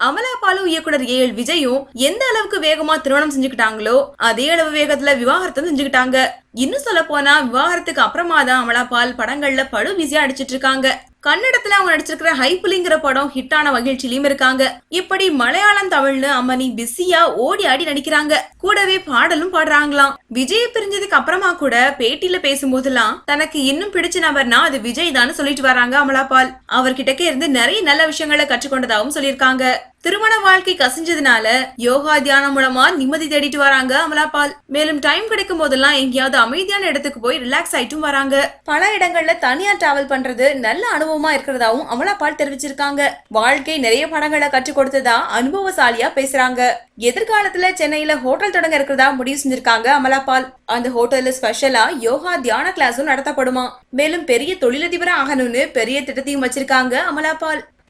அமலாபாலு இயக்குனர் A L விஜயும் எந்த அளவுக்கு வேகமா திருமணம் செஞ்சுக்கிட்டாங்களோ அதே அளவு வேகத்துல விவாகரத்தை செஞ்சுக்கிட்டாங்க. இன்னும் சொல்ல போனா விவாகரத்துக்கு அப்புறமா தான் அமலா பால் படங்கள்ல படு பிஸியா அடிச்சிட்டு இருக்காங்க கன்னடத்துல அவங்க நடிச்சிருக்கிற ஹைப்புலிங்கிற படம் ஹிட்டான மகிழ்ச்சியிலயும் இருக்காங்க. இப்படி மலையாளம் தமிழ்னு அம்மனி பிஸியா ஓடி ஆடி நடிக்கிறாங்க. கூடவே பாடலும் பாடுறாங்களாம். விஜய் பிரிஞ்சதுக்கு அப்புறமா கூட பேட்டியில பேசும்போதெல்லாம் தனக்கு இன்னும் பிடிச்ச நபர்னா அது விஜய் தான் சொல்லிட்டு வராங்க அமலாபால் அவர்கிட்ட இருந்து நிறைய நல்ல விஷயங்களை கற்றுக்கொண்டதாகவும் சொல்லியிருக்காங்க. திருமண வாழ்க்கை கசிஞ்சதுனால யோகா தியானம் மூலமா நிம்மதி தேடிட்டு வராங்க அமலாபால் மேலும் டைம் கிடைக்கும் போதெல்லாம் எங்கேயாவது அமைதியான இடத்துக்கு போய் ரிலாக்ஸ் ஆயிட்டும் வராங்க. பல இடங்கள்ல தனியா டிராவல் பண்றது நல்ல அனுபவமா இருக்கிறதாவும் அமலாபால் தெரிவிச்சிருக்காங்க. வாழ்க்கை நிறைய படங்களை கற்றுக் கொடுத்ததா அனுபவசாலியா பேசுறாங்க. எதிர்காலத்துல சென்னையில ஹோட்டல் தொடங்க இருக்கிறதா முடிவு செஞ்சிருக்காங்க அமலாபால் அந்த ஹோட்டல்ல ஸ்பெஷலா யோகா தியான கிளாஸும் நடத்தப்படுமா. மேலும் பெரிய தொழிலதிபரா ஆகணும்னு பெரிய திட்டத்தையும் வச்சிருக்காங்க அமலாபால்